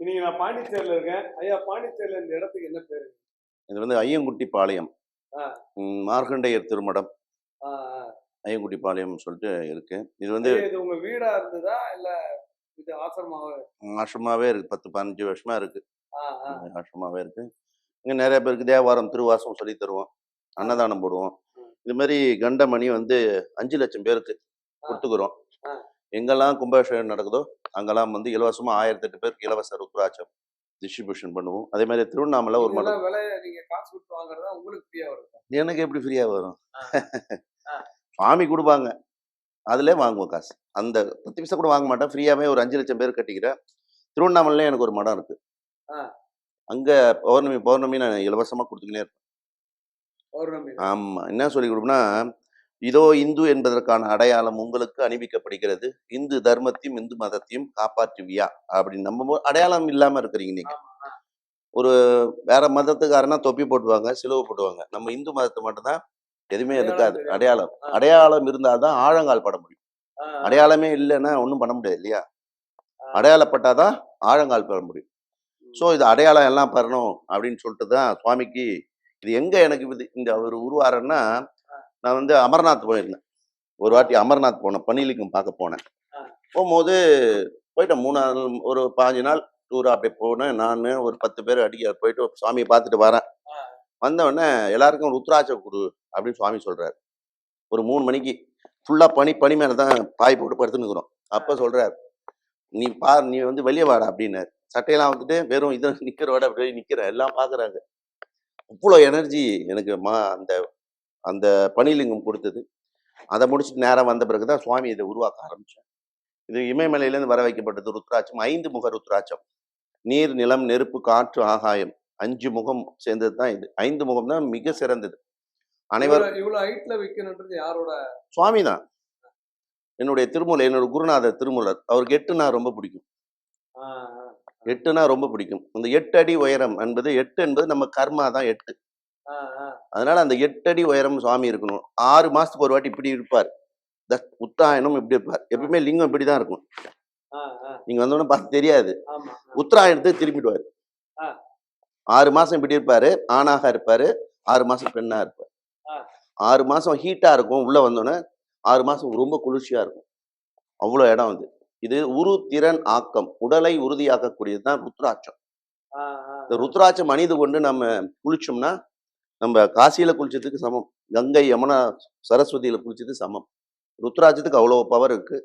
இன்னைக்கு நான் பாண்டிச்சேரியில இருக்கேன். ஐயா பாண்டிச்சேரியில இந்த இடத்துக்கு என்ன பேரு? இது வந்து ஐயங்குட்டி பாளையம் ஆ. ம், மார்க்கண்டேயர் திருமடம். ஐயங்குட்டி பாளையம் சொல்லிட்டு இருக்கு. இது வந்து இது உங்க வீடா இருந்ததா? இல்ல இது ஆசிரமாவா? ஆசிரமாவே இருக்கு. பத்து பதினஞ்சு வருஷமா இருக்கு. ஆசிரமாவே இருக்கு. இங்க நிறைய பேருக்கு தேவாரம் திருவாசம் சொல்லி தருவோம். அன்னதானம் போடுவோம். இது மாதிரி கண்டமணி வந்து அஞ்சு லட்சம் பேருக்கு கொடுத்துக்கிறோம். எங்கெல்லாம் கும்பாபிஷேகம் நடக்குதோ அங்கெல்லாம் வந்து இலவசமா ஆயிரத்தி எட்டு பேருக்கு இலவச ருத்ராட்சம் டிஸ்ட்ரிபியூஷன் பண்ணுவோம். அதே மாதிரி திருவண்ணாமலை ஒரு மடம் எனக்கு எப்படி ஃப்ரீயா வரும். சுவாமி கொடுப்பாங்க. அதிலே வாங்குவோம் காசு. அந்த பத்து பைசா கூட வாங்க மாட்டேன். ஃப்ரீயாவே ஒரு அஞ்சு லட்சம் பேர் கட்டிக்கிறேன். திருவண்ணாமலையில எனக்கு ஒரு மடம் இருக்கு. ஆ. அங்க பௌர்ணமி பௌர்ணமி நான் இலவசமா கொடுத்துக்கினே இருப்பேன். பௌர்ணமி ஆமா. என்ன சொல்லி கொடுப்பேன்னா இதோ இந்து என்பதற்கான அடையாளம் உங்களுக்கு அணிவிக்கப்படுகிறது. இந்து தர்மத்தையும் இந்து மதத்தையும் காப்பாற்றுவியா? அப்படின்னு நம்ம அடையாளம் இல்லாம இருக்கிறீங்க நீங்க. ஒரு வேற மதத்துக்காரனா தொப்பி போட்டுவாங்க சிலுவை போட்டுவாங்க. நம்ம இந்து மதத்தை மட்டும்தான் எதுவுமே இருக்காது. அடையாளம். அடையாளம் இருந்தாதான் ஆழங்கால் பட முடியும். அடையாளமே இல்லைன்னா ஒன்றும் பண்ண முடியாது இல்லையா. அடையாளப்பட்டாதான் ஆழங்கால் பெற முடியும். ஸோ இது அடையாளம் எல்லாம் பெறணும் அப்படின்னு சொல்லிட்டு தான் சுவாமிக்கு இது எங்க எனக்கு இது இந்த அவர் உருவாருன்னா நான் வந்து அமர்நாத் போயிருந்தேன். ஒரு வாட்டி அமர்நாத் போனேன் பனிலிங்கம் பார்க்க போனேன். போகும்போது போயிட்டேன். மூணு நாள் ஒரு பாஞ்சு நாள் டூரா அப்படியே போனேன். நான் ஒரு பத்து பேர் அடிக்க போயிட்டு சாமியை பார்த்துட்டு வரேன். ஆ. வந்த உடனே எல்லாருக்கும் ருத்ராட்சம் கொடு அப்படின்னு சுவாமி சொல்றாரு. ஒரு மூணு மணிக்கு ஃபுல்லா பனி பனி மேல தான் பாய் போட்டு படுத்துனுக்குறோம் அப்ப சொல்றாரு நீ பார் நீ வந்து வெளியே வாடா அப்படின்னாரு சட்டையெல்லாம் வந்துட்டு வெறும் இது நிக்கிறோட அப்படியே நிக்கிறேன் எல்லாம் பாக்குறாங்க. அவ்வளோ எனர்ஜி எனக்கு மா அந்த அந்த பனிலிங்கம் கொடுத்தது. அதை முடிச்சுட்டு நேரம் வந்த பிறகு தான் சுவாமி இதை உருவாக்க ஆரம்பிச்சேன் இது இமயமலையிலேருந்து வர வைக்கப்பட்டது ருத்ராட்சம் ஐந்து முக ருத்ராட்சம். நீர் நிலம் நெருப்பு காற்று ஆகாயம் அஞ்சு முகம் சேர்ந்தது தான் இது. ஐந்து முகம் தான் மிக சிறந்தது. அனைவரும் இவ்வளவு ஹைட்ல வைக்கணுன்றது யாரோட? சுவாமி தான். என்னுடைய திருமூலர் என்னோட குருநாதர் திருமூலர். அவருக்கு எட்டுனா ரொம்ப பிடிக்கும். எட்டுனா ரொம்ப பிடிக்கும். அந்த எட்டு அடி உயரம் என்பது எட்டு என்பது நம்ம கர்மா தான் எட்டு. அதனால அந்த எட்டு அடி உயரம் சுவாமி இருக்கணும். ஆறு மாசத்துக்கு ஒரு வாட்டி இப்படி இருப்பார். உத்தராயணம் இப்படி இருப்பார். எப்பவுமே லிங்கம் இப்படி தான் இருக்கும். நீங்க வந்தோடனே பார்த்து தெரியாது. உத்தராயணத்துக்கு திரும்பிடுவார். ஆறு மாசம் இப்படி இருப்பாரு. ஆணாக இருப்பாரு. ஆறு மாசம் பெண்ணா இருப்பார். ஆறு மாசம் ஹீட்டா இருக்கும். உள்ள வந்தோடனே ஆறு மாசம் ரொம்ப குளிர்ச்சியா இருக்கும். அவ்வளோ இடம் அது. இது உரு திறன் ஆக்கம். உடலை உறுதியாக்கக்கூடியது தான் ருத்ராட்சம். இந்த ருத்ராட்சம் அணிந்து கொண்டு நம்ம குளிச்சோம்னா நம்ம காசியில குளிச்சதுக்கு சமம். கங்கை யமுனா சரஸ்வதியில குளிச்சது சமம். ருத்ராட்சத்துக்கு அவ்வளோ பவர் இருக்கு.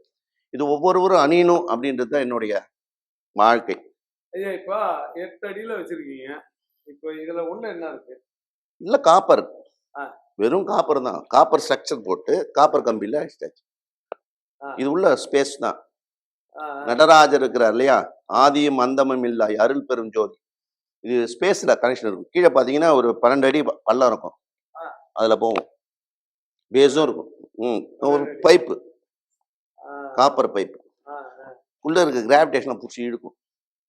இது ஒவ்வொருவரும் அணியணும் அப்படின்றது தான் என்னுடைய வாழ்க்கை. ஐயா இப்ப எட்டு அடியில வச்சிருக்கீங்க. இப்போ இதுல உள்ள என்ன இருக்கு? இல்ல காப்பர். வெறும் காப்பர் தான். காப்பர் ஸ்ட்ரக்சர் போட்டு காப்பர் கம்பியில அடிச்சாச்சு. ஆ. இது உள்ள ஸ்பேஸ் தான். நடராஜர் இருக்கிறார் இல்லையா? ஆதியும் அந்தமும் இல்லாய் அருள் பெரும் ஜோதி. இது ஸ்பேஸ்ல கனெக்ஷன் இருக்கும். கீழே பாத்தீங்கன்னா ஒரு பன்னெண்டு அடி பள்ளம் இருக்கும். அதுல போகும். பேஸும் இருக்கும். ம். ஒரு பைப்பு காப்பர் பைப்பு. உள்ள இருக்க கிராவிடேஷனை பிடிச்சி இழுக்கும்.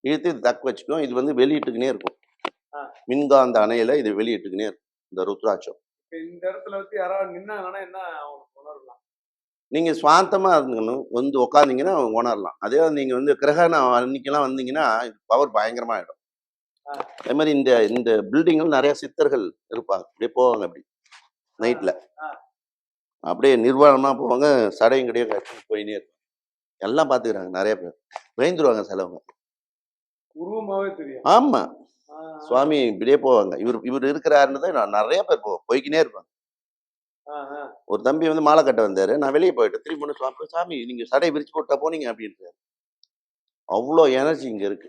இழுத்து இது தக்க வச்சுக்கும். இது வந்து வெளியிட்டுக்கினே இருக்கும். மின்காந்த அணையில இது வெளியிட்டுக்கினே இருக்கும். இந்த ருத்ராட்சம். இந்த இடத்துல வச்சு யாராவது நின்னாங்கன்னா என்ன அவங்களுக்கு உணரலாம்? நீங்க சுவாந்தமா இருந்துக்கணும். வந்து உட்காந்தீங்கன்னா உணரலாம். அதே நீங்க வந்து கிரகணம் அன்னைக்கெல்லாம் வந்தீங்கன்னா பவர் பயங்கரமா ஆயிடும். ஆ. அதே மாதிரி இந்த இந்த பில்டிங்ல நிறைய சித்தர்கள் இருப்பாங்க. அப்படியே போவாங்க அப்படி நைட்ல ஆ. அப்படியே நிர்வாணமா போவாங்க சடையும் கிடையாது கட்டிட்டு போயினே இருப்பாங்க. எல்லாம் பாத்துக்கிறாங்க நிறைய பேர். பயந்துருவாங்க சிலவங்க. உருவமாவே தெரியும். ஆமா. ஆ, சுவாமி இப்படியே போவாங்க. இவர் இவர் இருக்கிறாருன்னு தான் நான் நிறைய பேர் போ போய்க்கினே இருப்பாங்க. ஒரு தம்பி வந்து மாலை கட்ட வந்தாரு. நான் வெளியே போயிட்டேன் திரும்பி வந்து சுவாமி சாமி நீங்க சடையை விரிச்சு போட்டா போனீங்க அப்படின்றாரு. அவ்வளோ எனர்ஜி இங்க இருக்கு.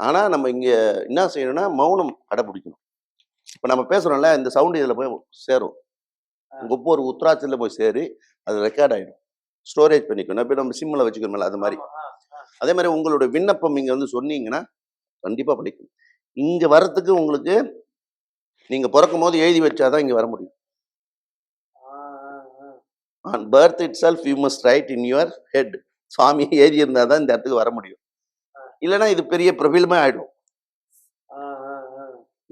ஆனா நம்ம இங்க என்ன செய்யணும்னா மௌனம் கடைபிடிக்கணும். இப்ப நம்ம பேசுறோம்ல இந்த சவுண்ட் இதுல போய் சேரும். ஒவ்வொரு உத்ராட்சத்துல போய் சேரி அது ரெக்கார்ட் ஆயிடும். ஸ்டோரேஜ் பண்ணிக்கணும். இப்போ நம்ம சிம்மில் வச்சுக்கணும்ல அது மாதிரி. அதே மாதிரி உங்களோட விண்ணப்பம் இங்க வந்து சொன்னீங்கன்னா கண்டிப்பா படிக்கும் இங்க வரத்துக்கு உங்களுக்கு நீங்க பிறக்கும் போது எழுதி வச்சாதான் இங்க வர முடியும். On birth itself you must write in your head சுவாமி எழுதி இருந்தால் தான் இந்த இடத்துக்கு வர முடியும். இல்லைன்னா இது பெரிய பிரபலமே ஆயிடும்.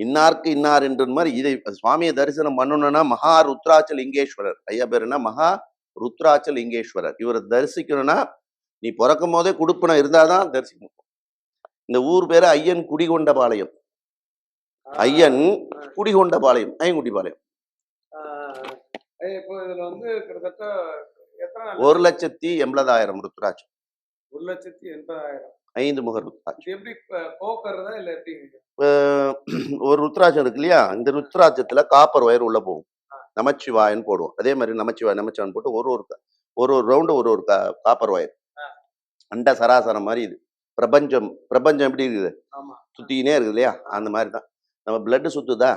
இன்னாருக்கு இன்னார் என்ற மாதிரி இதை சுவாமியை தரிசனம் பண்ணணும்னா மகா ருத்ராச்ச லிங்கேஸ்வரர் ஐயா பேர் என்ன? மகா ருத்ராச்ச லிங்கேஸ்வரர் இவரை தரிசிக்கணும்னா நீ பிறக்கும் போதே குடுப்பனம் இருந்தாதான் தரிசிக்க முடியும் இந்த ஊர் பேரு ஐயன் குடிகொண்டபாளையம். ஐயன். குடிகொண்டபாளையம். ஐயன்குட்டிபாளையம்? ஒரு லட்சத்தி எண்பதாயிரம் ருத்ராட்சம் ஒரு லட்சத்தி எண்பதாயிரம். ஐந்து முக ருத்ராட்சம். ஒரு ருத்ராட்சம் இருக்கு இல்லையா? இந்த ருத்ராட்சத்துல காப்பர் வயர் உள்ள போகும். நமச்சிவாயன்னு போடுவோம். அதே மாதிரி நமச்சிவாய் நமச்சிவாயன் போட்டு ஒரு ஒரு ஒரு ஒரு ரவுண்டு ஒரு ஒரு காப்பர் வயர் அண்ட சராசரம் மாதிரி இது. பிரபஞ்சம் பிரபஞ்சம் எப்படி இருக்குது? ஆமா. சுத்திக்கினே இருக்குது இல்லையா? அந்த மாதிரி தான். நம்ம பிளட்டு சுத்துதா?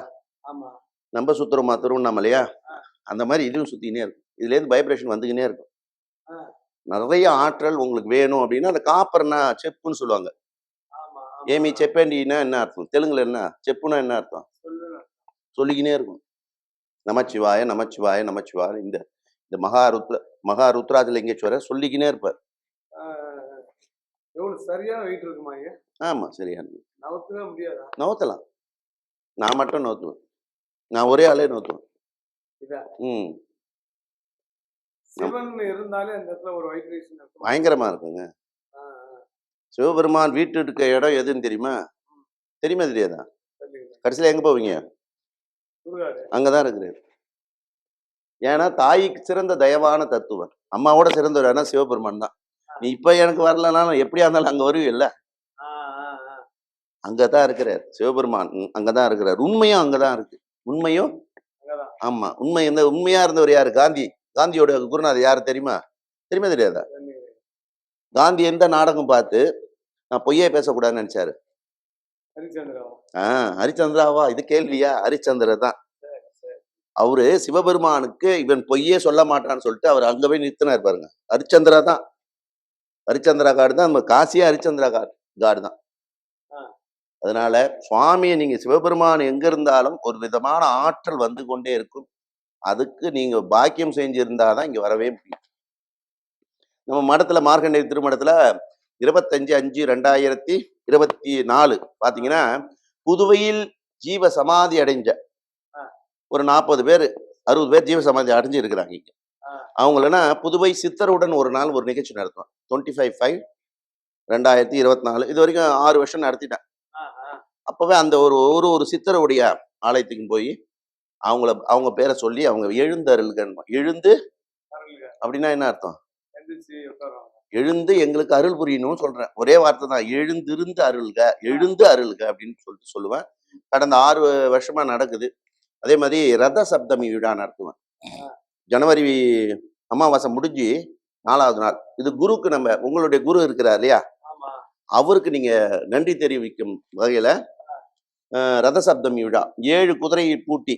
ஆமா. நம்ம சுத்துறோமா? திருவண்ணாமலையா? அந்த மாதிரி இதுவும் சுத்திக்கினே இருக்கும் இதுலேருந்து வைப்ரேஷன் வந்துக்கினே இருக்கும். நிறைய ஆற்றல் உங்களுக்கு வேணும் அப்படின்னா அந்த காப்பர்னா செப்புன்னு சொல்லுவாங்க. ஏமி செப்பேண்டினா என்ன அர்த்தம்? தெலுங்குல என்ன? செப்புனா என்ன அர்த்தம்? சொல்லிக்கினே இருக்கும் நமச்சிவாய நமச்சிவாய நமச்சிவாய இந்த இந்த மகா ருத்ர மகா ருத்ராஜலிங்கேஸ்வரர் சொல்லிக்கினே இருப்பார். சரியான வெயிட் இருக்குமா ஆமா சரியா நவுத்தவே முடியாதா? நவுத்தலாம். நான் மட்டும் நவுத்துவேன். நான் ஒரே ஆளே நவுத்துவேன். இதா ம் சிவன் இருந்தாலே அந்த இடத்துல ஒரு வைப்ரேஷன் இருக்கும் பயங்கரமா இருக்குங்க. சிவபெருமான் வீட்டு இருக்க இடம் எதுன்னு தெரியுமா? தெரியுமா தெரியாதா? கடைசியில் எங்க போவீங்க? அங்கதான் இருக்கிறார் ஏன்னா தாய்க்கு சிறந்த தயவான தத்துவம் அம்மாவோட சிறந்தவரானா சிவபெருமான் தான். நீ இப்ப எனக்கு வரலனாலும் எப்படியா இருந்தாலும் அங்க வருவில்ல. அங்கதான் இருக்கிறார். சிவபெருமான் அங்கதான் இருக்கிறார். உண்மையும் அங்கதான் இருக்கு. உண்மையும் ஆமா உண்மை இந்த உண்மையா இருந்தவர் யாரு? காந்தி. காந்தியோட குருநாதர் யாரு தெரியுமா? தெரியுமா தெரியாதா. காந்தி எந்த நாடகம் பார்த்து நான் பொய்யே பேசக்கூடாதுன்னு நினைச்சாரு. ஆஹ் ஹரிச்சந்திராவா? இது கேள்வியா? ஹரிச்சந்திர தான். அவரு சிவபெருமானுக்கு இவன் பொய்யே சொல்ல மாட்டான்னு சொல்லிட்டு அவர் அங்க போய் நிறுத்தினார் பாருங்க. ஹரிச்சந்திரா தான். ஹரிச்சந்திரா காடு தான். நம்ம காசியா ஹரிச்சந்திரா காடு காடு தான். அதனால சுவாமியை நீங்க சிவபெருமான் எங்க இருந்தாலும் ஒரு விதமான ஆற்றல் வந்து கொண்டே இருக்கும். அதுக்கு நீங்க பாக்கியம் செஞ்சிருந்தாதான் இங்க வரவே முடியும். நம்ம மடத்துல மார்க்கண்டேய திருமணத்துல இருபத்தஞ்சு அஞ்சு ரெண்டாயிரத்தி இருபத்தி நாலு பாத்தீங்கன்னா புதுவையில் ஜீவ சமாதி அடைஞ்ச ஒரு நாற்பது பேர் அறுபது பேர் ஜீவ சமாதி அடைஞ்சு இருக்கிறாங்க இங்க. அவங்களனா புதுவை சித்தருடன் ஒரு நாள் ஒரு நிகழ்ச்சி நடத்துவோம் டுவெண்ட்டி ஃபைவ் ஃபைவ் ரெண்டாயிரத்தி இருபத்தி நாலு இது வரைக்கும் ஆறு வருஷம் நடத்திட்டேன். அப்பவே அந்த ஒரு ஒரு ஒரு சித்தருடைய ஆலயத்துக்கு போய் அவங்கள அவங்க பேரை சொல்லி அவங்க எழுந்தருள்கன்னு எழுந்து. அப்படின்னா என்ன அர்த்தம்? எழுந்து எங்களுக்கு அருள் புரியணும்னு சொல்றேன். ஒரே வார்த்தை தான் எழுந்திருந்து அருள்க எழுந்து அருள்க அப்படின்னு சொல்லிட்டு சொல்லுவேன். கடந்த ஆறு வருஷமா நடக்குது. அதே மாதிரி ரத சப்தமி விழா நடத்துவேன் ஜனவரி அமாவாசை முடிஞ்சு நாலாவது நாள். இது குருக்கு நம்ம உங்களுடைய குரு இருக்கிறார் இல்லையா? அவருக்கு நீங்க நன்றி தெரிவிக்கும் வகையில ரத சப்தமி விழா. ஏழு குதிரையை பூட்டி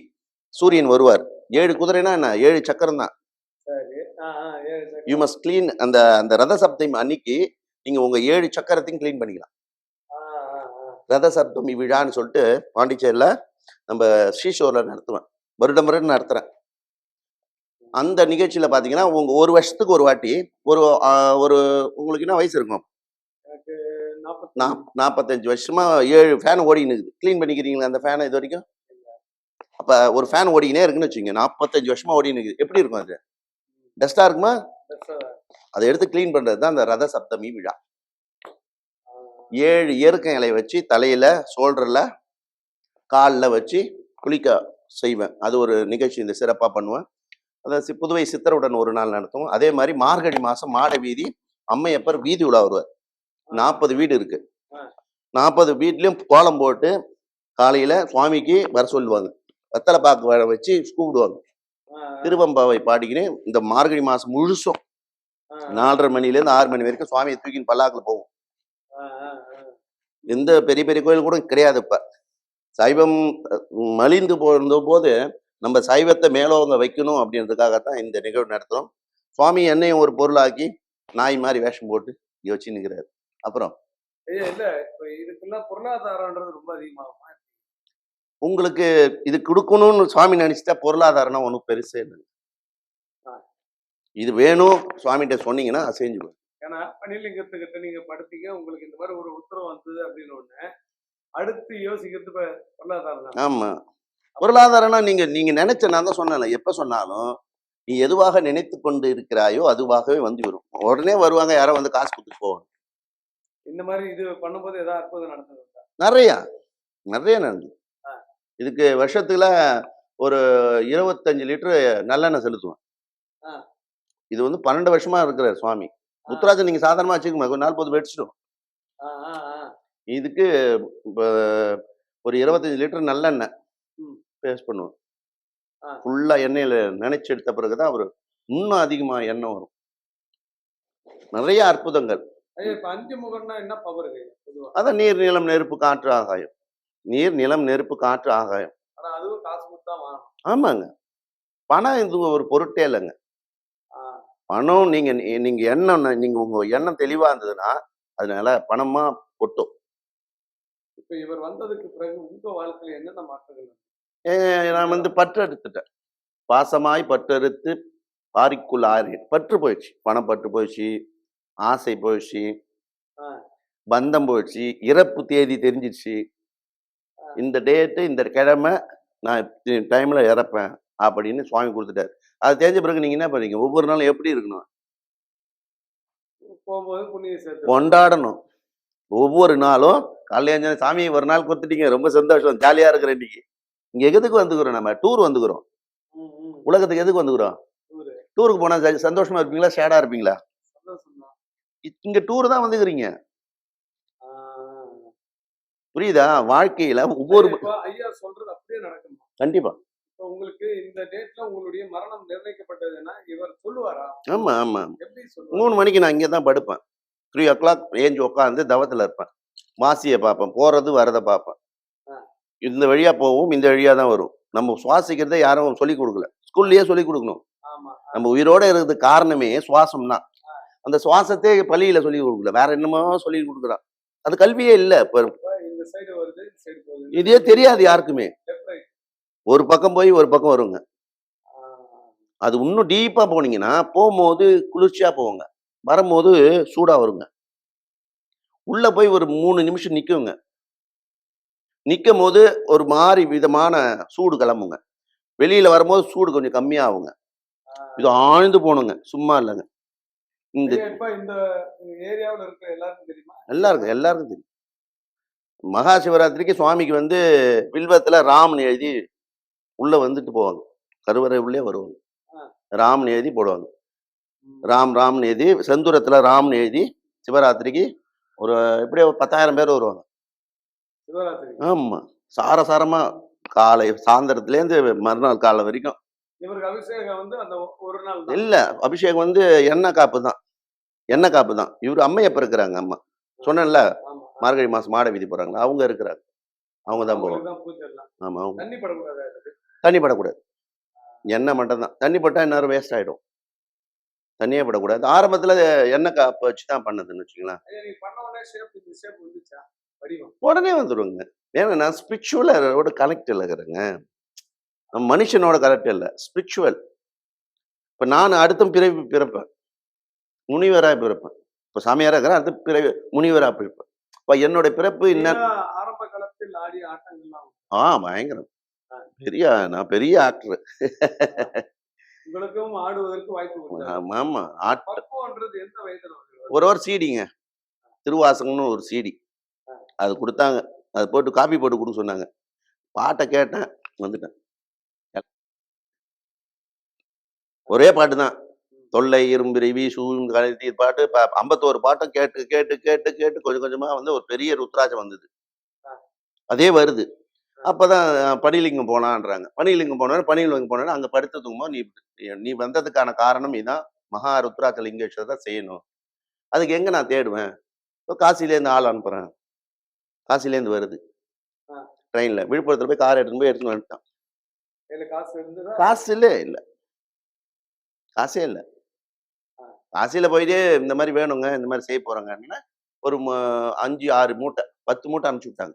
சூரியன் வருவார். ஏழு குதிரைனா என்ன? ஏழு சக்கரம். தான். யூ மஸ்ட் க்ளீன் அந்த அந்த ரத சப்தமி அன்னைக்கு நீங்க உங்க ஏழு சக்கரத்தையும் க்ளீன் பண்ணிக்கலாம். ரத சப்தமி விழான்னு சொல்லிட்டு பாண்டிச்சேரியில் நம்ம ஸ்ரீஷோரில் நடத்துவேன். வருடம் வருடம் நடத்துகிறேன் அந்த நிகழ்ச்சியில் பார்த்தீங்கன்னா உங்க ஒரு வருஷத்துக்கு ஒரு வாட்டி ஒரு ஒரு உங்களுக்கு என்ன வயசு இருக்கும்? நாற்பத்தஞ்சு வருஷமா ஏழு ஃபேன் ஓடின்னு இருக்குது. க்ளீன் பண்ணிக்கிறீங்களா அந்த ஃபேனை இது வரைக்கும்? அப்போ ஒரு ஃபேன் ஓடிக்கினே இருக்குன்னு வச்சுங்க நாற்பத்தஞ்சு வருஷமா இருக்குது. எப்படி இருக்கும் அது? டஸ்ட்டாக இருக்குமா. அதை எடுத்து க்ளீன் பண்ணுறது தான் அந்த ரத சப்தமி விழா. ஏழு இயற்கை இலையை வச்சு தலையில ஷோல்டர்ல காலில் வச்சு குளிக்க செய்வேன். அது ஒரு நிகழ்ச்சி. இந்த சிறப்பாக பண்ணுவேன். அதை சி- புதுவை சித்தருடன் ஒரு நாள் நடத்துவோம். அதே மாதிரி மார்கழி மாதம் மாட வீதி அம்மையப்பர் வீதி உலா வருவார். நாற்பது வீடு இருக்கு. நாற்பது வீட்லேயும் கோலம் போட்டு காலையில் சுவாமிக்கு வர சொல்லுவாங்க. வெத்தலை பாக்கு வச்சு கூப்பிடுவாங்க. திருவம்பாவை பாடிக்கினே இந்த மார்கழி மாதம் முழுசும் நாலரை மணிலேருந்து ஆறு மணி வரைக்கும் சுவாமியை தூக்கின்னு பல்லாக்கில் போவோம். எந்த பெரிய பெரிய கோயில் கூட கிடையாது இப்ப. சைவம் மலிந்து போயிருந்த போது நம்ம சைவத்தை மேலோங்க வைக்கணும் அப்படின்றதுக்காகத்தான் இந்த நிகழ்வு நடத்துறோம். சுவாமி என்னையும் ஒரு பொருளாக்கி நாய் மாதிரி வேஷம் போட்டு வச்சு நிற்கிறாரு அப்புறம் இல்ல இப்ப இதுக்கெல்லாம் பொருளாதாரம்ன்றது ரொம்ப அதிகமாகுமா. உங்களுக்கு இது கொடுக்கணும்னு சுவாமி நினைச்சிட்டா பொருளாதாரம்னா ஒன்றும் பெருசே இல்லை. இது வேணும் சுவாமிகிட்ட சொன்னீங்கன்னா செஞ்சுக்குவேன் ஏன்னா பனிலிங்கத்துக்கிட்ட நீங்க படுத்தீங்க உங்களுக்கு இந்த மாதிரி ஒரு உத்தரவு வந்தது அப்படின்னு ஒண்ணு அடுத்து யோசிக்கிறது பொருளாதாரம் ஆமா. பொருளாதாரம்னா நீங்க நீங்க நினைச்ச நான் தான் சொன்னேன்ல எப்ப சொன்னாலும் நீ எதுவாக நினைத்து கொண்டு இருக்கிறாயோ அதுவாகவே வந்து வரும். உடனே வருவாங்க யாரோ வந்து காசு கொடுத்துட்டு போவாங்க. இந்த மாதிரி இது பண்ணும்போது ஏதாவது அற்புதம் நடந்தது நிறையா. நிறைய நடந்தது. இதுக்கு வருஷத்துல ஒரு இருபத்தஞ்சு லிட்டரு நல்லெண்ணெய் செலுத்துவேன். இது வந்து பன்னெண்டு வருஷமா இருக்கிறார் சுவாமி. முத்துராஜன் நீங்க சாதாரணமா வச்சுக்கோங்க கொஞ்ச நாள் போது வெடிச்சிடும். இதுக்கு ஒரு இருபத்தஞ்சு லிட்டர் நல்லெண்ணெய். பேஸ்ட் பண்ணுவோம். ஃபுல்லா எண்ணெயில நினைச்சு எடுத்த பிறகுதான் அவர் இன்னும் அதிகமா எண்ணெய் வரும். நிறைய அற்புதங்கள். அதான் நீர் நிலம் நெருப்பு காற்று ஆகாயம். நீர் நிலம் நெருப்பு காற்று ஆகாயம் ஆமாங்க. பணம் இது ஒரு பொருட்டே இல்லைங்க. பணம் நீங்க நீங்க எண்ணம் நீங்க உங்க எண்ணம் தெளிவா இருந்ததுன்னா அதனால பணமா கொட்டும். இப்ப இவர் வந்ததுக்கு பிறகு உங்க வாழ்க்கையில என்னென்ன மாற்றங்கள் நான் வந்து பற்று எடுத்துட்டேன். பாசமாய் பற்றறுத்து பாரிக்குள் ஆறேன் பற்று போயிடுச்சு. பணம் பற்று போயிடுச்சு ஆசை போயிடுச்சு. பந்தம் போயிடுச்சு இறப்பு தேதி தெரிஞ்சிடுச்சு இந்த டேட்டு இந்த கிழமை நான் டைம்ல இறப்பேன் அப்படின்னு சுவாமி கொடுத்துட்டாரு. அது தெரிஞ்ச பிறகு நீங்க என்ன பண்ணீங்க ஒவ்வொரு நாளும் எப்படி இருக்கணும்? கொண்டாடணும். ஒவ்வொரு நாளும் காலையில சாமியை ஒரு நாள் கொடுத்துட்டீங்க. ரொம்ப சந்தோஷம். ஜாலியா இருக்கிற இன்னைக்கு. இங்க எதுக்கு வந்துக்கிறோம் நம்ம? டூர் வந்துக்கிறோம். உலகத்துக்கு எதுக்கு வந்துக்கிறோம்? டூரு. டூருக்கு போனா ச- சந்தோஷமா இருப்பீங்களா? சேடா இருப்பீங்களா? இங்க டூர் தான் வந்துக்கிறீங்க. புரியுதா? வாழ்க்கையில ஒவ்வொரு ஐயா சொல்றது அப்படியே நடக்கணும் கண்டிப்பா. உங்களுக்கு இந்த டேட்ல உங்களுடைய மரணம் நிர்ணயிக்கப்பட்டதுன்னா இவர் சொல்லுவாரா? ஆமா ஆமா. மூணு மணிக்கு நான் இங்கே தான் படுப்பேன். த்ரீ ஓ கிளாக் ஏஞ்சி உட்காந்து தவத்தில் இருப்பேன். மாசியை பார்ப்பேன் போறது வரதை பார்ப்பேன். இந்த வழியா போவோம் இந்த வழியா தான் வரும். நம்ம சுவாசிக்கிறதை யாரும் சொல்லிக் கொடுக்கல. ஸ்கூல்லயே சொல்லிக் கொடுக்கணும். ஆமா நம்ம உயிரோட இருக்கிறதுக்கு காரணமே சுவாசம் தான். அந்த சுவாசத்தை பள்ளியில சொல்லிக் கொடுக்கல. வேற என்னமோ சொல்லிக் கொடுக்குறான். அது கல்வியே இல்லை. இப்போ இதே தெரியாது யாருக்குமே. ஒரு பக்கம் போய் ஒரு பக்கம் வருங்க. அது இன்னும் டீப்பா போனீங்கன்னா போகும்போது குளிர்ச்சியா போவாங்க. வரும்போது சூடா வருங்க. உள்ள போய் ஒரு மூணு நிமிஷம் நிக்குங்க. நிக்கும் போது ஒரு மாதிரி விதமான சூடு கிளம்புங்க. வெளியில வரும்போது சூடு கொஞ்சம் கம்மியாகுங்க. இது ஆழ்ந்து போகணுங்க சும்மா இல்லைங்க. இந்த எல்லாருக்கும் தெரியுமா? எல்லாருக்கும் தெரியும். மகா சிவராத்திரிக்கு சுவாமிக்கு வந்து வில்வத்துல ராம்னு எழுதி உள்ள வந்துட்டு போவாங்க. கருவறை உள்ளே வருவாங்க. ராம்னு எழுதி போடுவாங்க. ராம் ராம்னு எழுதி செந்தூரத்துல ராம்னு எழுதி சிவராத்திரிக்கு ஒரு எப்படியோ பத்தாயிரம் பேர் வருவாங்க. சிவராத்திரி. ஆமா. சாரசாரமா காலை சாயந்தரத்துலேருந்து மறுநாள் காலை வரைக்கும். இவருக்கு அபிஷேகம் வந்து அந்த ஒ- ஒரு நாள் தான். இல்ல அபிஷேகம் வந்து எண்ணெய் காப்பு தான். எண்ணெய் காப்பு தான். இவர் அம்மையப்ப இருக்கிறாங்க அம்மா. சொன்னேன்ல மார்கழி மாசம் மாட வீதி போறாங்க அவங்க இருக்கிறாங்க. அவங்க தான் போவாங்க அவங்களுக்கு தான் பூஜை எல்லாம் ஆமா அவங்க. தண்ணி படக்கூடாது தண்ணி படக்கூடாது. எண்ணெய் மட்டும் தான். தண்ணி பட்டா இன்னும் வேஸ்ட் ஆயிடும். தண்ணியே படக்கூடாது. ஆரம்பத்துல எண்ணெய் காப்பு வச்சு தான் பண்ணதுன்னு பண்ண உடனே வந்துடுங்க ஏன்னா நான் ஸ்பிரிச்சுவலோட கனெக்ட் நம்ம மனுஷனோட கனெக்ட் இல்லை. ஸ்பிரிச்சுவல் இப்போ நான் அடுத்த பிறவி பிறப்பேன். முனிவராக பிறப்பேன். இப்போ சாமியாராக இருக்கிறேன் அடுத்த பிறவி முனிவராக பிறப்பேன் இப்போ என்னோட பிறப்பு என்ன? நீங்க ஆரம்ப காலத்தில் ஆடிய ஆட்டங்கள்லாம் ஆ பயங்கரம். பெரிய நான் பெரிய ஆக்டர். உங்களுக்கும் ஆடுவதற்கு வாய்ப்பு ஆமா ஆட் பக்குவன்றது எந்த வயதுல ஒரு ஒரு சீடிங்க. திருவாசகம்னு ஒரு சீடி. அது கொடுத்தாங்க. அது போட்டு காப்பி போட்டு கொடுக்க சொன்னாங்க. பாட்டை கேட்டேன் வந்துட்டேன். ஒரே பாட்டு தான். தொல்லை இரும்பிரிவி சூழ்ந்து கழுத்தி பாட்டு ஐம்பத்தோரு பாட்டும் கேட்டு கேட்டு கேட்டு கேட்டு கொஞ்சம் கொஞ்சமா வந்து ஒரு பெரிய ருத்ராஜம் வந்தது. அதே வருது. அப்பதான் பனிலிங்கம் போனான்றாங்க. பனிலிங்கம் போனோட பனிலிங்கம் போனோட அங்க படுத்து தூங்கும்போது நீ நீ வந்ததுக்கான காரணம் இதான். மகா ருத்ராட்ச லிங்கேஸ்வரர் தான் செய்யணும். அதுக்கு எங்க நான் தேடுவேன்? இப்போ காசிலேருந்து ஆள் அனுப்புறேன். காசிலேருந்து வருது. ட்ரெயின்ல. விழுப்புரத்துல போய் கார் எடுத்துன்னு போய் எடுத்துன்னு வந்துட்டான். காசு இல்லை இல்லை. காசே இல்லை. ஆ. காசில போயிட்டு இந்த மாதிரி வேணுங்க இந்த மாதிரி செய்ய போறாங்கன்னா ஒரு அஞ்சு ஆறு மூட்டை பத்து மூட்டை அனுப்பிச்சு விட்டாங்க.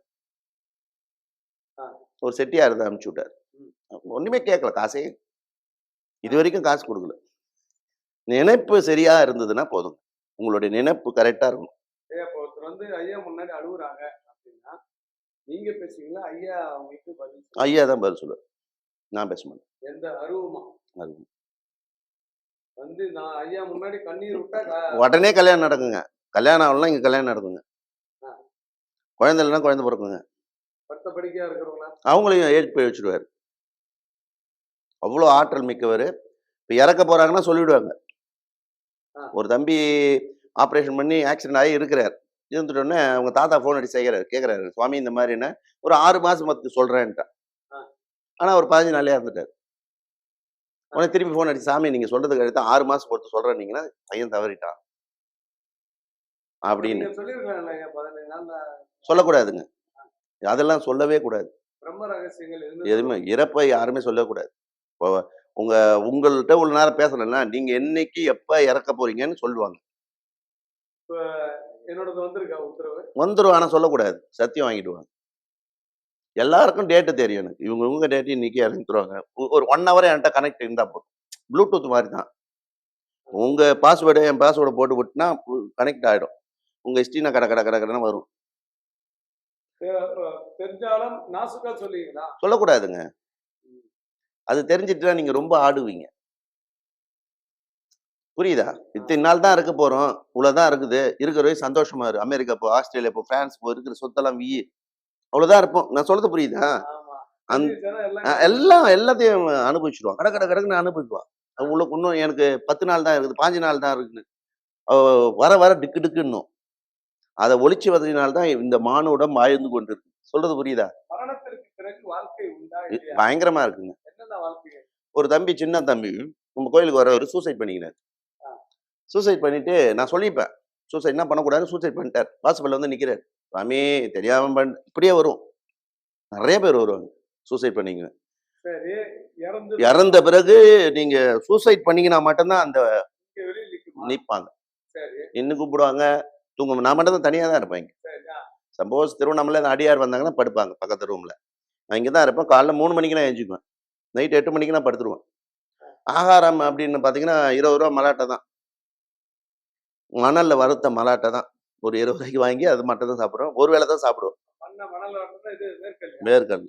ஒரு செட்டியார் தான் அனுப்பிச்சு விட்டாரு. ஒண்ணுமே கேட்கல காசே. இது வரைக்கும் காசு கொடுக்கல. நினைப்பு சரியா இருந்ததுன்னா போதும். உங்களுடைய நினைப்பு கரெக்டா இருக்கணும். வந்து ஐயா முன்னாடி அழுகுறாங்க அப்படின்னா நீங்க பேசுவீங்களா? ஐயா அவங்களுக்கு பதில். ஐயா தான் பதில் சொல்லுவார். நான் பேச மாட்டேன். எந்த அருவமா? அருவமா. வந்து நான் ஐயா முன்னாடி கண்ணீர் விட்டா க- உடனே கல்யாணம் நடக்குங்க. கல்யாணம் ஆகலாம் இங்க கல்யாணம் நடக்குங்க. குழந்தை இல்லைன்னா குழந்தை பிறக்குங்க. அவங்களையும் ஏஜ் போய் வச்சுருவார். அவ்வளோ ஆற்றல் மிக்கவர். இப்போ இறக்க போகிறாங்கன்னா சொல்லிவிடுவாங்க. ஒரு தம்பி ஆப்ரேஷன் பண்ணி ஆக்சிடென்ட் ஆகி இருக்கிறார். இருந்துட்டோடனே அவங்க தாத்தா ஃபோன் அடிச்சு செய்கிறாரு கேட்குறாரு சுவாமி இந்த மாதிரி என்ன? ஒரு ஆறு மாதம் மத்து சொல்கிறேன்ட்டான். ஆனால் ஒரு பதினஞ்சு நாளே இருந்துட்டார் உடனே திருப்பி ஃபோன் அடிச்சு சாமி நீங்கள் சொல்கிறதுக்கு அடுத்து ஆறு மாதம் பொறுத்து சொல்கிறேன்னீங்கன்னா பையன் தவறிட்டான். அப்படின்னு. சொல்லக்கூடாதுங்க. அதெல்லாம் சொல்லவே கூடாது. எதுவுமே இறப்பை யாருமே சொல்லக்கூடாது. இப்போ உங்க உங்கள்கிட்ட ஒரு நேரம் பேசணும்னா நீங்க என்னைக்கு எப்ப இறக்க போறீங்கன்னு சொல்லுவாங்க. வந்துடும் ஆனா சொல்லக்கூடாது. சத்தியம் வாங்கிடுவாங்க எல்லாருக்கும் டேட்டு தெரியும் எனக்கு. இவங்க இவங்க டேட்டு இன்னைக்கு இறந்துருவாங்க ஒ- ஒரு ஒன் ஹவர் என்கிட்ட கனெக்ட் இருந்தா போதும். ப்ளூடூத் மாதிரி தான் உங்க பாஸ்வேர்டு என் பாஸ்வேர்டை போட்டு விட்டுனா கனெக்ட் ஆயிடும். உங்க ஹிஸ்ட்ரி நான் கட கட கட கடன்னு வரும். தெரிஞ்சாலும் சொல்லக்கூடாதுங்க. அது தெரிஞ்சிட்டுனா நீங்க ரொம்ப ஆடுவீங்க. புரியுதா? இத்தனை நாள் தான் இருக்க போறோம். இவ்வளவுதான் இருக்குது. இருக்கிற வரை சந்தோஷமா இரு. அமெரிக்கா போ ஆஸ்திரேலியா போ பிரான்ஸ் போ இருக்கிற சொத்தெல்லாம் வீ அவ்வளவுதான் இருப்போம். நான் சொல்றது புரியுதா? எல்லாம் எல்லாத்தையும் அனுபவிச்சிருவான். கட கட கடக்குன்னு அனுபவிக்குவான் உங்களுக்கு இன்னும் எனக்கு பத்து நாள் தான் இருக்குது பாஞ்சு நாள் தான் இருக்குன்னு. வர வர டிக்கு டிக்குன்னும். அதை ஒளிச்சு வந்ததினால தான் இந்த மானுடம் வாழ்ந்து கொண்டு இருக்கு சொல்றது புரியுதா? பயங்கரமா இருக்குங்க. ஒரு தம்பி சின்ன தம்பி நம்ம கோயிலுக்கு வர ஒரு சூசைட் பண்ணிக்கினார். சூசைட் பண்ணிட்டு நான் சொல்லிப்பேன். சூசைட் என்ன பண்ணக்கூடாது சூசைட் பண்ணிட்டார். வாசப்பல்ல வந்து நிக்கிறார். சாமி தெரியாம பண்ண இப்படியே வரும். நிறைய பேர் வருவாங்க. சூசைட் பண்ணிங்க இறந்து பிறகு நீங்க சூசைட் பண்ணீங்கன்னா மட்டும்தான் அந்த நிற்பாங்க இன்னும் கூப்பிடுவாங்க தூங்க நான் மட்டும் தான் தனியாக தான் இருப்பேன் சப்போஸ் திருவண்ணாமலை அடியார் வந்தாங்கன்னா படுப்பாங்க பக்கத்து ரூம்ல நான் இங்கே தான் இருப்பேன். காலைல மூணு மணிக்கு நான் எழுஞ்சிக்குவேன் நைட் எட்டு மணிக்கு நான் படுத்துருவேன் ஆகாரம் அப்படின்னு பார்த்தீங்கன்னா இருபது ரூபா மலாட்டை தான். மணல்ல வறுத்த மலாட்டை தான். ஒரு இருபது ரூபாய்க்கு வாங்கி அது மட்டும் தான் சாப்பிட்றோம். ஒரு வேளை தான் சாப்பிடுவோம். வேர்க்கல்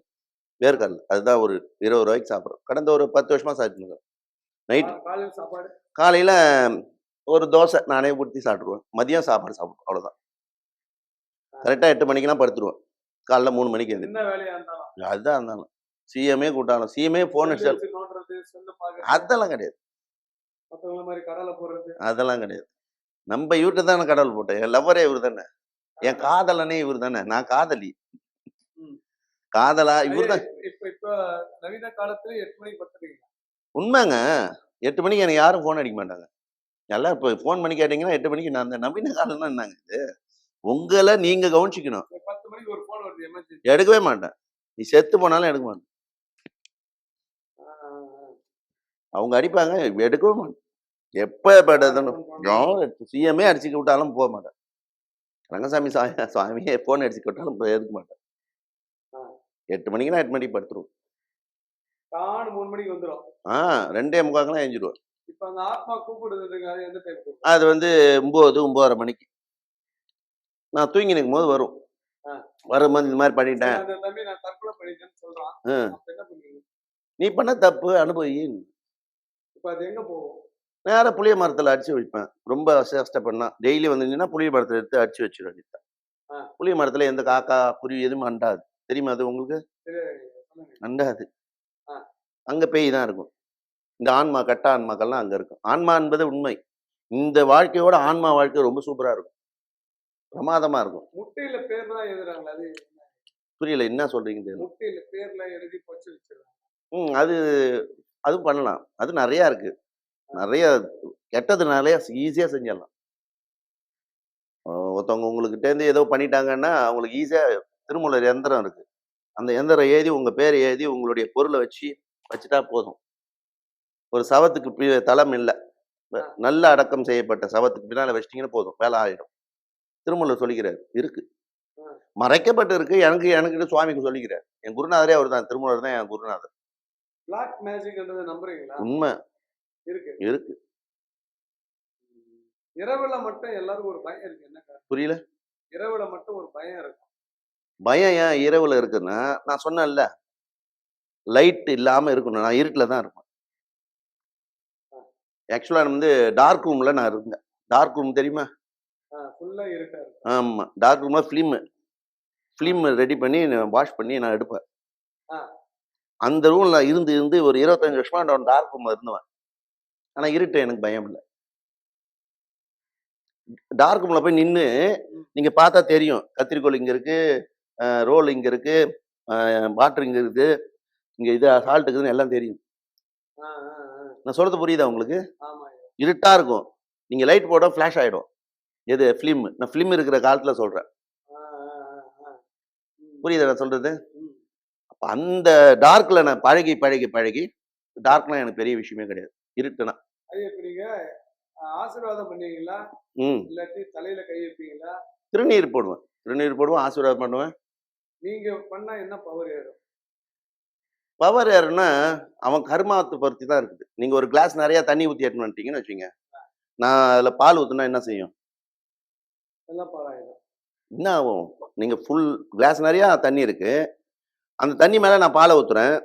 வேர்க்கல் அதுதான் ஒரு இருபது ரூபாய்க்கு சாப்பிட்றோம். கடந்த ஒரு பத்து வருஷமா சாப்பிட்டுருக்கோம் நைட் காலையில் ஒரு தோசை நானே ஊற்றி சாப்பிட்ருவேன் மதியம் சாப்பாடு சாப்பிடுவோம். அவ்வளோதான் கரெக்டாக எட்டு மணிக்கெல்லாம் படுத்துருவேன். காலைல மூணு மணிக்கு இருந்தாலும். அதுதான் இருந்தாலும். சிஎம்ஏ கூட்டாலும் சிஎம்ஏ ஃபோன் அடிச்சாலும். அதெல்லாம் கிடையாது. அதெல்லாம் கிடையாது. நம்ம இவர்கிட்ட தானே கடவுள் போட்டேன் என் லவ்வரே இவர் தானே. என் காதலனே இவர் தானே. நான் காதலி. காதலா? இவர் தான். நவீன காலத்துல எட்டு மணிக்கு பத்துறீங்க உண்மைங்க. எட்டு மணிக்கு எனக்கு யாரும் ஃபோன் அடிக்க மாட்டாங்க. எல்லாம் இப்போ ஃபோன் பண்ணி கேட்டிங்கன்னா எட்டு மணிக்கு நான் அந்த நவீன காலம்னா என்னங்க இது? உங்களை நீங்க கவனிச்சிக்கணும். பத்து மணிக்கு ஒரு போன் வருது எமர்ஜென்சி எடுக்கவே மாட்டேன். நீ செத்து போனாலும் எடுக்க மாட்டேன். அவங்க அடிப்பாங்க எடுக்கவே மாட்டேன். எப்போ பட்டதுன்னு சிஎம்ஏ அடிச்சுக்க விட்டாலும் போக மாட்டேன் ரங்கசாமி சாமி சுவாமியே ஃபோன் அடிச்சுக்க விட்டாலும் போய் எடுக்க மாட்டேன். எட்டு மணிக்குனா எட்டு மணிக்கு படுத்துருவோம் மூணு மணிக்கு வந்துரும். ஆ ரெண்டே முக்காக்கெல்லாம் கூப்பிடுறதுக்கு அது வந்து ஒம்பது ஒம்பதரை மணிக்கு. நான் தூங்கி நிற்கும் போது வரும். வரும்போது இந்த மாதிரி பண்ணிட்டேன். நீ பண்ண தப்பு அனுபவி. இப்ப அது எங்க போகும்? நேராக புளிய மரத்தில் அடிச்சு வைப்பேன். ரொம்ப பண்ணா டெய்லி வந்துச்சுன்னா புளிய மரத்தில் எடுத்து அடிச்சு வச்சிட வேண்டியது ஆ. புளிய மரத்தில் எந்த காக்கா குருவி எதுவும் அண்டாது. தெரியுமா அது உங்களுக்கு? அண்டாது. அங்க பேய் தான் இருக்கும். இந்த ஆன்மா கட்ட ஆன்மாக்கள்லாம் அங்க இருக்கும். ஆன்மா என்பது உண்மை. இந்த வாழ்க்கையோட ஆன்மா வாழ்க்கை ரொம்ப சூப்பரா இருக்கும். பிரமாதமா இருக்கும். புரியல என்ன சொல்றீங்க ம் அது அதுவும் பண்ணலாம். அது நிறையா இருக்கு. நிறைய கெட்டது நிறைய ஈஸியாக செஞ்சிடலாம். ஒருத்தவங்க உங்களுக்கிட்டேருந்து ஏதோ பண்ணிட்டாங்கன்னா அவங்களுக்கு ஈஸியாக திருமூலர் எந்திரம் இருக்கு. அந்த எந்திரம் ஏதி உங்க பேர் ஏதி உங்களுடைய பொருளை வச்சு வச்சுட்டா போதும். ஒரு சவத்துக்கு தளம் இல்லை. நல்ல அடக்கம் செய்யப்பட்ட சவத்துக்கு பின்னால வச்சிட்டிங்கன்னா போதும். வேலை ஆயிடும். திருமூலர் சொல்லிக்கிறார். இருக்கு. மறைக்கப்பட்டு இருக்கு எனக்கு எனக்கு சுவாமிக்கு சொல்லிக்கிறார். என் குருநாதரே அவர் தான் திருமூலர் தான் என் குருநாதர். உண்மை. இருக்கு. இரவுல மட்டும் எல்லாரும் ஒரு பயம் இருக்கு. என்ன புரியல. இரவுல மட்டும் ஒரு பயம் இருக்கும். பயம் ஏன் இரவுல இருக்குன்னா நான் சொன்னேன்ல. லைட் இல்லாம இருக்கணும். நான் இருட்டில் தான் இருப்பேன். ஆக்சுவலாக நான் வந்து டார்க் ரூம்ல நான் இருந்தேன். டார்க் ரூம் தெரியுமா? ஆமா. டார்க் ரூம்ல ஃபிலிம். ஃபிலிம் ரெடி பண்ணி வாஷ் பண்ணி நான் எடுப்பேன். அந்த ரூம்ல இருந்து இருந்து ஒரு இருபத்தஞ்சு வருஷமா நான் டார்க் ரூம்ல இருந்தவன். ஆனா இருட்டு எனக்கு பயம் இல்லை. டார்க் ரூம்ல போய் நின்று நீங்க பார்த்தா தெரியும். கத்திரிக்கோல் இங்க இருக்கு ரோல் இங்க இருக்கு வாட்டர் இங்க இருக்கு இங்க இது சால்ட் இருக்குதுன்னு எல்லாம் தெரியும். நான் சொல்றது புரியுதா உங்களுக்கு? ஆமா ஐயா. இருட்டா இருக்கும். நீங்க லைட் போட ஃபிளாஷ் ஆயிடும். எது ஃபிலிம் நான் ஃபிலிம் இருக்கிற காலத்துல. ம், புரியுதா நான் சொல்றது? ம். அப்ப அந்த டார்க்ல நான் பழகி பழகி பழகி டார்க்லாம் எனக்கு பெரிய விஷயமே கிடையாது. இருட்டுனா. நீங்க ஆ, ஆசீர்வாதம் பண்ணுவீங்களா? ம். இல்லாட்டி தலையில கை வைப்பீங்களா? திருநீர் போடுவேன். திருநீர் போடுவேன் ஆசீர்வாதம் பண்ணுவேன். நீங்க பண்ணா என்ன பவர் ஏறும்? பவர் யாருன்னா அவன் கர்மாத்தை பொறுத்து தான் இருக்குது. நீங்க ஒரு கிளாஸ் நிறைய தண்ணி ஊற்றி ஏற்றணும் வந்துட்டீங்கன்னு வச்சுங்க நான் அதுல பால் ஊத்துனா என்ன செய்யும்? என்ன ஆகும்? நீங்க ஃபுல் கிளாஸ் நிறைய தண்ணி இருக்கு. அந்த தண்ணி மேல நான் பாலை ஊத்துறேன்.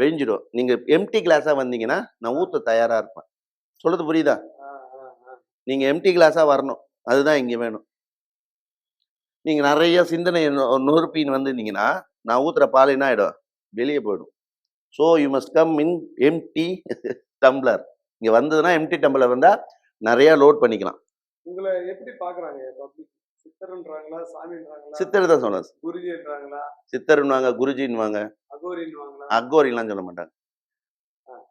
நிரம்பி வழி வெழிஞ்சிடும் நீங்க எம்டி கிளாஸா வந்தீங்கன்னா நான் ஊத்த தயாரா இருப்பேன். சொல்றது புரியுதா? ஆ, ஆ, ஆ. நீங்க எம்டி கிளாஸா வரணும். அதுதான் இங்க வேணும். நீங்க நிறைய சிந்தனை நொறுப்பின்னு வந்திருந்தீங்கன்னா நான் ஊத்துற பால் என்ன ஆயிடும்? வெளியே போயிடும். So you must come in empty tumbler இங்க வந்ததுன்னா எம்டி டம்ளர் வந்தா நிறைய லோட் பண்ணிக்கலாம். உங்களை எப்படி பாக்குறாங்க பப்ளிக் சித்தர்ன்றாங்களா சாமின்றாங்களா சித்தர் தான் சொன்னேன் குருஜின்றாங்களா? சித்தர்னுவாங்க குருஜின்வாங்க அகோரின்வாங்களா அக்கோரிலாம் சொல்ல மாட்டாங்க.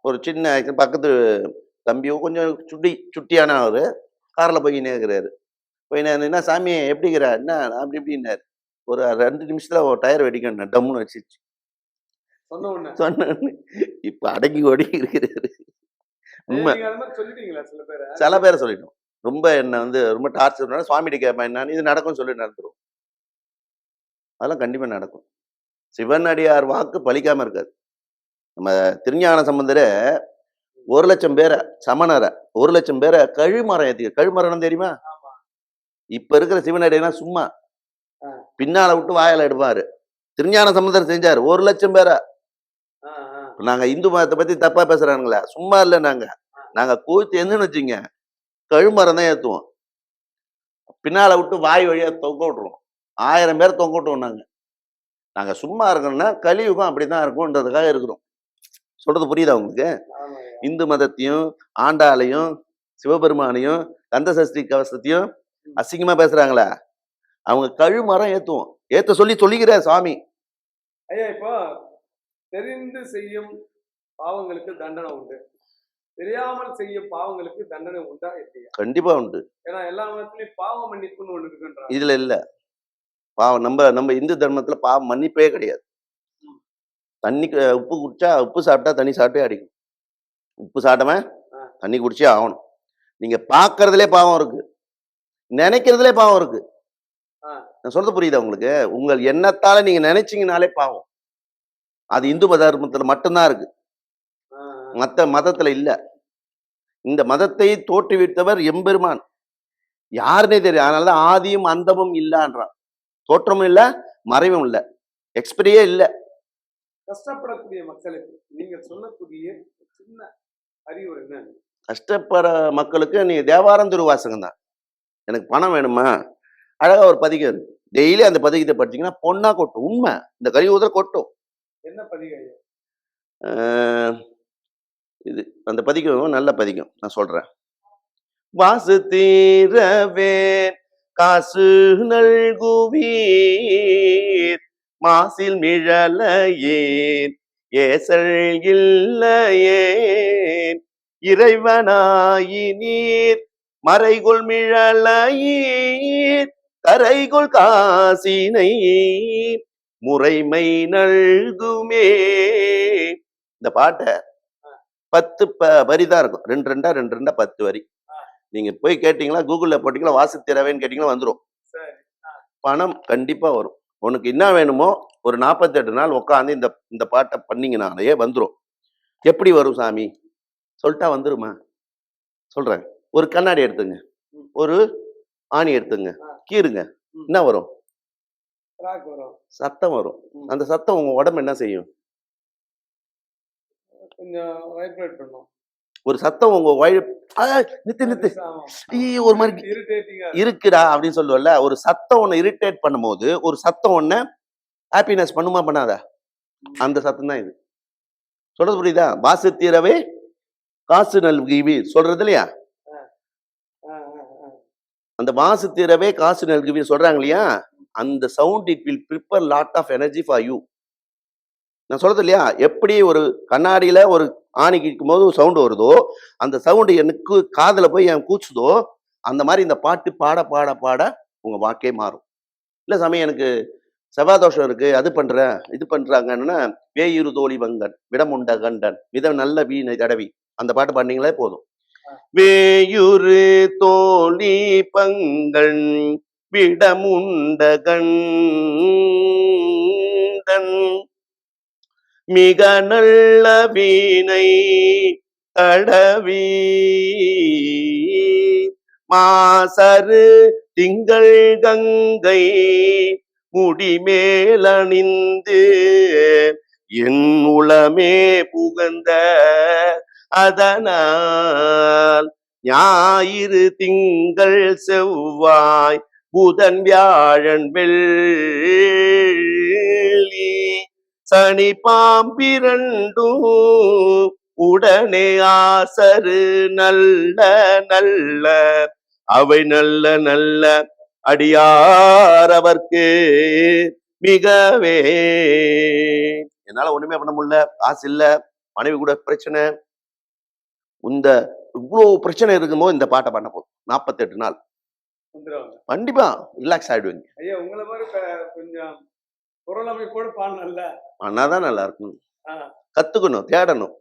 ஒரு சின்ன பக்கத்து தம்பியோ கொஞ்சம் சுட்டி சுட்டியான அவரு காரில் போய் இருக்கிறாரு போய் என்ன சாமி எப்படிங்கிற என்ன? அப்படி இப்படின்னாரு. ஒரு ரெண்டு நிமிஷத்துல ஒரு டயர் வெடிக்கணும் டம்முன்னு வச்சிருச்சு. சொன்ன சொன்னேன்னு இப்ப அடங்கி ஓடி இருக்கிறாரு உண்மை. சில பேரை சொல்லிட்டோம். ரொம்ப என்ன வந்து ரொம்ப டார்ச்சர் சுவாமிகிட்ட கேட்பேன் என்னன்னு இது நடக்கும்னு சொல்லி நடந்துரும். அதெல்லாம் கண்டிப்பா நடக்கும். சிவன் அடியார் வாக்கு பலிக்காம இருக்காது நம்ம திருஞான சம்பந்தர ஒரு லட்சம் பேரை சமணரை ஒரு லட்சம் பேரை கழுமரம் ஏத்தி கழுமரம் தெரியுமா? இப்ப இருக்கிற சிவனடினா சும்மா. பின்னால விட்டு வாயில எடுப்பாரு. திருஞான சம்பந்தர் செஞ்சாரு ஒரு லட்சம் பேரை. ஆ, ஆ. இப்ப நாங்க இந்து மதத்தை பத்தி தப்பா பேசுறானுங்களா சும்மா இல்ல நாங்க. நாங்க கூத்து என்னன்னு வச்சுங்க கழுமரம் தான் ஏத்துவோம். பின்னால விட்டு வாய் வழியா தொங்க விட்டுருவோம். ஆயிரம் பேர் தொங்க விட்டுவோம் நாங்க. நாங்க சும்மா இருக்கணும்னா கலியுகம் அப்படிதான் இருக்கும்ன்றதுக்காக இருக்கிறோம். சொல்றது புரியுதா உங்களுக்கு. இந்து மதத்தையும் ஆண்டாளையும் சிவபெருமானையும் கந்த சஷ்டி கவசத்தையும் அசிங்கமா பேசுறாங்களா? அவங்க கழுமரம் ஏத்துவோம். ஏத்த சொல்லி சொல்லிக்கிற சாமி. ஐயா இப்போ தெரிந்து செய்யும் பாவங்களுக்கு தண்டனை உண்டு. தெரியாமல் செய்யும் பாவங்களுக்கு தண்டனை உண்டா இல்லையா? கண்டிப்பா உண்டு. ஏன்னா எல்லா மதத்துலயும் பாவ மன்னிப்புன்னு ஒண்ணு இருக்குன்றாங்க. இதுல இல்ல. பாவம் நம்ம நம்ம இந்து தர்மத்துல பாவம் மன்னிப்பே கிடையாது. தண்ணி உப்பு குடிச்சா உப்பு சாப்பிட்டா தண்ணி சாப்பிட்டே அடிக்கும். உப்பு சாப்பிட்டவன். தண்ணி குடிச்சே ஆகணும். நீங்க பாக்குறதுலே பாவம் இருக்கு. நினைக்கிறதுலே பாவம் இருக்கு. நான் சொல்றது புரியுதா உங்களுக்கு? உங்கள் எண்ணத்தால நீங்க நினைச்சீங்கனாலே பாவம். அது இந்து மத தர்மத்துல மட்டும்தான் இருக்கு. மத்த மதத்துல இல்ல. இந்த மதத்தை தோற்றுவித்தவர் எம்பெருமான். யாருன்னே தெரியும் அதனாலதான் ஆதியும் அந்தமும் இல்லன்றான். தோற்றமும் இல்ல மறைவும் இல்ல. எக்ஸ்பிரியே இல்ல. கஷ்டப்படக்கூடிய மக்களுக்கு நீங்க சொல்லக்கூடிய சின்ன அறிவுரை என்ன கஷ்டப்படுற மக்களுக்கு நீ தேவாரம் திருவாசகம் தான். எனக்கு பணம் வேணுமா? அழகா ஒரு பதிகம் இருக்கு. டெய்லி அந்த பதிகத்தை படிச்சீங்கன்னா பொண்ணா கொட்டும். உண்மை. இந்த கலியுகத்துல கொட்டும். என்ன ஆஹ் இது அந்த பதிக்கும் நல்ல பதிக்கும் நான் சொல்றேன். வாசு தீரவே காசு நல்குவீர் மாசில் மிழலையேன் ஏசல் இல்லையேன் இறைவனாயினீர் மறைகுள் மிழலையீர் கரைகுள் காசினை முறைமை நல்குமே. இந்த பாட்டை பத்து ப வரி தான் இருக்கும். ரெண்டு ரெண்டா ரெண்டு ரெண்டா பத்து வரி. நீங்க போய் கேட்டீங்களா கூகுள்ல போட்டீங்களா வாசி திறவேன்னு கேட்டீங்களா வந்துரும். சரி. பணம் கண்டிப்பா வரும். உனக்கு என்ன வேணுமோ ஒரு நாற்பத்தெட்டு நாள் உட்காந்து இந்த இந்த பாட்டை பண்ணீங்கனாலே வந்துரும். எப்படி வரும் சாமி? சொல்லிட்டா வந்துருமா? சொல்றேன். ஒரு கண்ணாடி எடுத்துங்க. ஒரு ஆணி எடுத்துங்க. கீறுங்க. என்ன வரும்? சத்தம் வரும். அந்த சத்தம் உங்க உடம்பு என்ன செய்யும்? கொஞ்சம் வைப்ரேட் பண்ணும். ஒரு சத்தம் உங்க நித்து நித்து. ஒரு மாதிரி இருக்குடா அப்படின்னு சொல்லுவல்ல. ஒரு சத்தம் ஒண்ணு இரிட்டேட் பண்ணும்போது ஒரு சத்தம் ஒண்ணு ஹாப்பினஸ் பண்ணுமா பண்ணாதா? அந்த சத்தம் தான் இது. சொல்றது புரியுதா? வாசு தீரவே காசு நல்குவி சொல்றது இல்லையா? அந்த வாசு தீரவே காசு நல்குவி சொல்றாங்க இல்லையா? அந்த sound it will prepare lot of energy for you நான் சொல்றது இல்லையா? எப்படி ஒரு கண்ணாடியில ஒரு ஆணி கிக்கும் போது சவுண்டு வருதோ அந்த சவுண்டு எனக்கு காதுல போய் என் கூச்சுதோ அந்த மாதிரி இந்த பாட்டு பாட பாட பாட உங்க வாக்கே மாறும். இல்ல சாமி எனக்கு செவ்வாதோஷம் இருக்கு அது பண்றேன் இது பண்றாங்கன்னா வேயுரு தோழி வங்கன் விடமுண்ட கண்டன் மித நல்ல வீணை தடவி அந்த பாட்டு பாடினீங்களே போதும். வேயுரு தோழி பங்கன் விடமுண்ட கண்டன் மிக நல்ல வீணை தடவி மாசரு திங்கள் கங்கை முடிமேலணிந்து என் உளமே புகந்த அதனால் ஞாயிறு திங்கள் செவ்வாய் புதன் வியாழன் வெள்ளி சனி பாம்பிரண்டும் உடனே ஆசரு நல்ல நல்ல அவை நல்ல நல்ல அடியார் அவர்க்கு மிகவே. என்னால ஒண்ணுமே பண்ண முடியல காசு இல்ல மனைவி கூட பிரச்சனை. இந்த இவ்வளவு பிரச்சனை இருக்கும்போது இந்த பாட்டை பண்ண போதும். நாற்பத்தெட்டு நாள். கண்டிப்பா ரிலாக்ஸ் ஆயிடுவீங்க. ஐயா உங்களை மாதிரி கொஞ்சம் குரல் அமைப்போடு பாடணும்ல ஆனாதான் நல்லா இருக்கும். கத்துக்கணும் தேடணும்.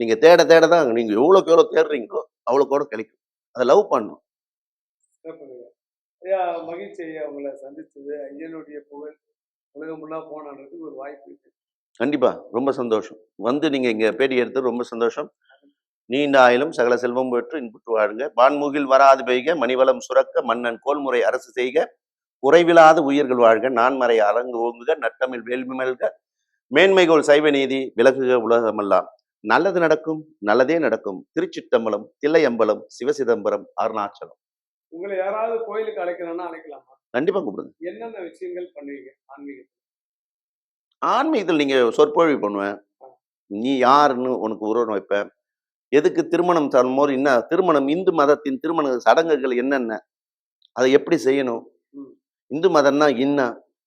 நீங்க தேட தேட தான் நீங்க எவ்வளவு தேடுறீங்களோ அவ்வளவுக்கு எவ்வளவு கிடைக்கும். அதை லவ் பண்ணணும். ஐயா மகிழ்ச்சி ஐயா உங்களை சந்திச்சது. ஐயனுடைய புகழ் உலகம் ஃபுல்லா போனான்றதுக்கு ஒரு வாய்ப்பு இருக்கு. கண்டிப்பா ரொம்ப சந்தோஷம். வந்து நீங்க இங்க பேட்டி எடுத்து ரொம்ப சந்தோஷம். நீண்ட ஆயிலும் சகல செல்வம் பெற்று இன்புற்று வாழுங்க. வான்முகில் வராது பெய்க மணிவளம் சுரக்க மன்னன் கோல்முறை அரசு செய்க. குறைவில்லாத உயிர்கள் வாழ்க நான்மறை அரங்கு ஓங்குக நட்டமில் வேள்வி மல்க மேன்மைகோள் சைவ நீதி விலகுக உலகமெல்லாம். நல்லது நடக்கும் நல்லதே நடக்கும். திருச்சிட்டம்பலம் தில்லையம்பலம் சிவசிதம்பரம் அருணாச்சலம். உங்களை யாராவது கோயிலுக்கு அழைக்கணும்னா அழைக்கலாமா? கண்டிப்பா கூப்பிடுங்க. என்னென்ன விஷயங்கள் பண்ணுவீங்க ஆன்மீகத்தில்? நீங்க சொற்பொழிவு பண்ணுவேன். நீ யாருன்னு உனக்கு உருவம் வைப்பேன். எதுக்கு திருமணம் தரும்போது என்ன திருமணம் இந்து மதத்தின் திருமண சடங்குகள் என்னென்ன? அதை எப்படி செய்யணும். இந்து மதம்னா என்ன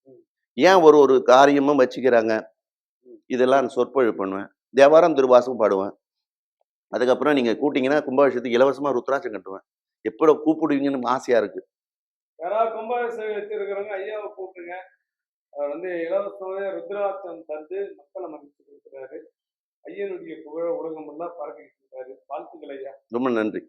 ம். ஏன் ஒரு ஒரு காரியமும் வச்சுக்கிறாங்க? இதெல்லாம் சொற்பொழிவு பண்ணுவேன். தேவாரம் திருவாசகம் பாடுவேன். அதுக்கப்புறம் நீங்க கூட்டிங்கன்னா கும்பாபிஷேகத்துக்கு இலவசமா ருத்ராட்சம் கட்டுவேன். எப்போ கூப்பிடுவீங்கன்னு ஆசையா இருக்கு. யாராவது கும்பாபிஷேகம் வச்சிருக்கிறவங்க ஐயாவை கூப்பிடுங்க. அவர் வந்து இலவசமாவே ருத்ராட்சம் தந்து மக்களை மகிழ்ச்சி கொடுக்குறாரு ஐயனுடைய புகழ உலகம் எல்லாம் பரப்பிட்டு இருக்காரு. வாழ்த்துக்கள் ஐயா. ரொம்ப நன்றி.